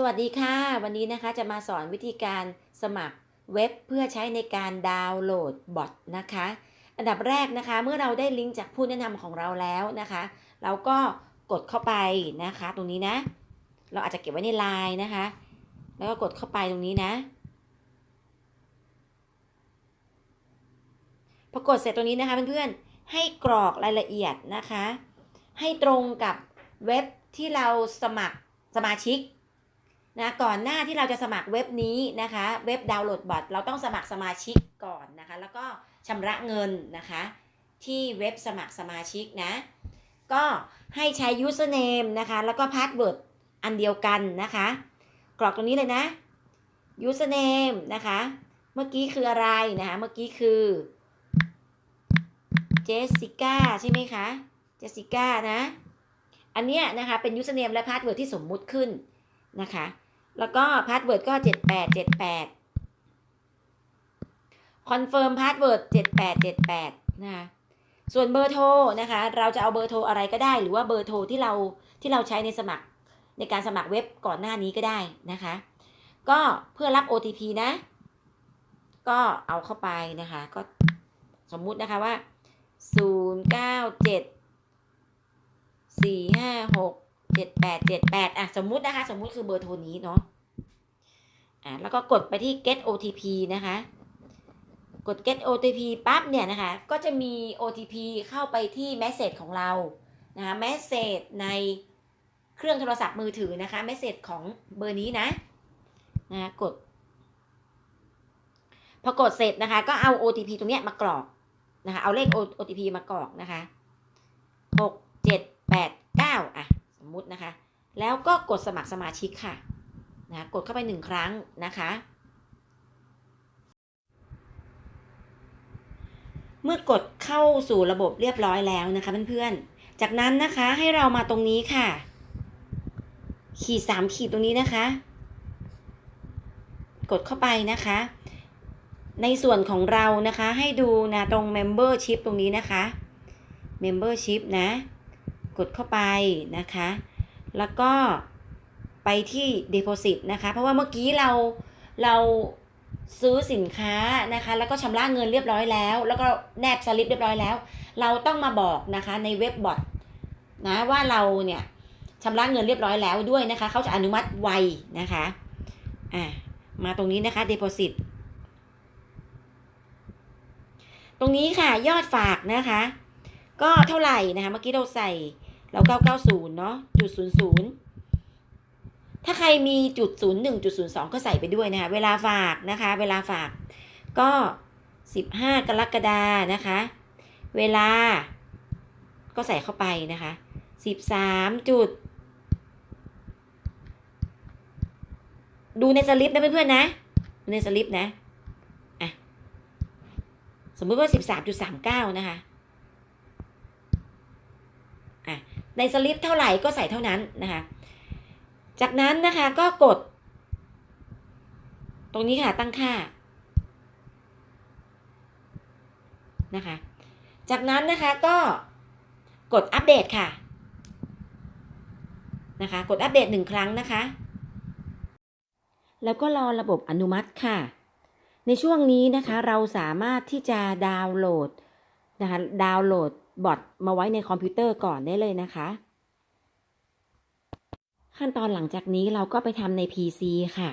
สวัสดีค่ะ วันนี้นะคะจะมาสอนวิธีการสมัครเว็บเพื่อใช้ในการดาวน์โหลดบอทนะคะ อันดับแรกนะคะเมื่อเราได้ลิงก์จากผู้แนะนำของเราแล้วนะคะ เราก็กดเข้าไปนะคะ ตรงนี้นะ เราอาจจะเก็บไว้ในไลน์นะคะ แล้วก็กดเข้าไปตรงนี้นะพอกดเสร็จตรงนี้นะคะเพื่อนๆให้กรอกรายละเอียดนะคะ ให้ตรงกับเว็บที่เราสมัครสมาชิก นะก่อนหน้าที่เราจะสมัครเว็บนี้นะคะ เว็บดาวน์โหลดบอทเราต้องสมัครสมาชิกก่อนนะคะ แล้วก็ชำระเงินนะคะ ที่เว็บสมัครสมาชิกนะ ก็ให้ใช้ username นะคะ แล้วก็ password อันเดียวกันนะคะ กรอกตรงนี้เลยนะ username นะคะ เมื่อกี้คืออะไรนะคะ เมื่อกี้คือเจสสิก้าใช่ไหมคะ เจสสิก้านะ อันเนี้ยนะคะเป็น username และ password ที่สมมุติขึ้นนะคะ แล้วก็ password ก็ 7878 confirm password 7878นะคะส่วนเบอร์โทรนะคะ เราจะเอาเบอร์โทรอะไรก็ได้ หรือว่าเบอร์โทรที่เราที่เราใช้ในสมัครในการสมัครเว็บก่อนหน้านี้ก็ได้นะคะ ก็เพื่อรับ OTP นะ ก็เอาเข้าไปนะคะ ก็สมมุตินะคะว่า 0 9 7 4 5 6 7 8 7 8อะสมมุตินะคะ สมมุติคือเบอร์โทรนี้เนาะอะแล้วก็กดไปที่ get OTP นะคะ กด get OTP ปั๊บเนี่ยนะคะ ก็จะมี OTP เข้าไปที่ message ของเรานะคะ message ในเครื่องโทรศัพท์มือถือนะคะ message ของเบอร์นี้นะนะกด พอกดเสร็จนะคะ ก็เอา OTP ตรงเนี้ยมากรอกนะคะ เอาเลข OTP มากรอกนะคะหกเจ็ดแปดเก้าอะ ส มมุตินะคะ แล้วก็กดสมัครสมาชิกค่ะนะกดเข้าไปหนึ่งครั้งนะคะ เมื่อกดเข้าสู่ระบบเรียบร้อยแล้วนะคะเพื่อนๆ จากนั้นนะคะให้เรามาตรงนี้ค่ะ ขีดสามขีดตรงนี้นะคะ กดเข้าไปนะคะ ในส่วนของเรานะคะให้ดูนะตรง membership ตรงนี้นะคะ membership นะ กดเข้าไปนะคะ แล้วก็ไปที่ deposit นะคะ เพราะว่าเมื่อกี้เราเราซื้อสินค้านะคะ แล้วก็ชำระเงินเรียบร้อยแล้ว แล้วก็แนบสลิปเรียบร้อยแล้ว เราต้องมาบอกนะคะในเว็บบอทนะว่าเราเนี่ยชำระเงินเรียบร้อยแล้วด้วยนะคะ เขาจะอนุมัติไวนะคะอ่ามาตรงนี้นะคะ deposit ตรงนี้ค่ะยอดฝากนะคะ ก็เท่าไหร่นะคะ เมื่อกี้เราใส่ เรา990เนาะจุด00ถ้าใครมีจุด01จุด02ก็ใส่ไปด้วยนะคะเวลาฝากนะคะ เวลาฝากก็15กรกฎานะคะ เวลาก็ใส่เข้าไปนะคะ13จุด ดูในสลิปนะเพื่อนๆนะดูในสลิปนะอะสมมติว่า13.39นะคะ ในสลิปเท่าไหร่ก็ใส่เท่านั้นนะคะ จากนั้นนะคะก็กด ตรงนี้ค่ะตั้งค่านะคะ จากนั้นนะคะก็กดอัปเดตค่ะนะคะ กดอัปเดตหนึ่งครั้งนะคะ แล้วก็รอระบบอนุมัติค่ะ ในช่วงนี้นะคะเราสามารถที่จะดาวน์โหลดนะคะดาวน์โหลด บอทมาไว้ในคอมพิวเตอร์ก่อนได้เลยนะคะ ขั้นตอนหลังจากนี้เราก็ไปทำใน PC ค่ะ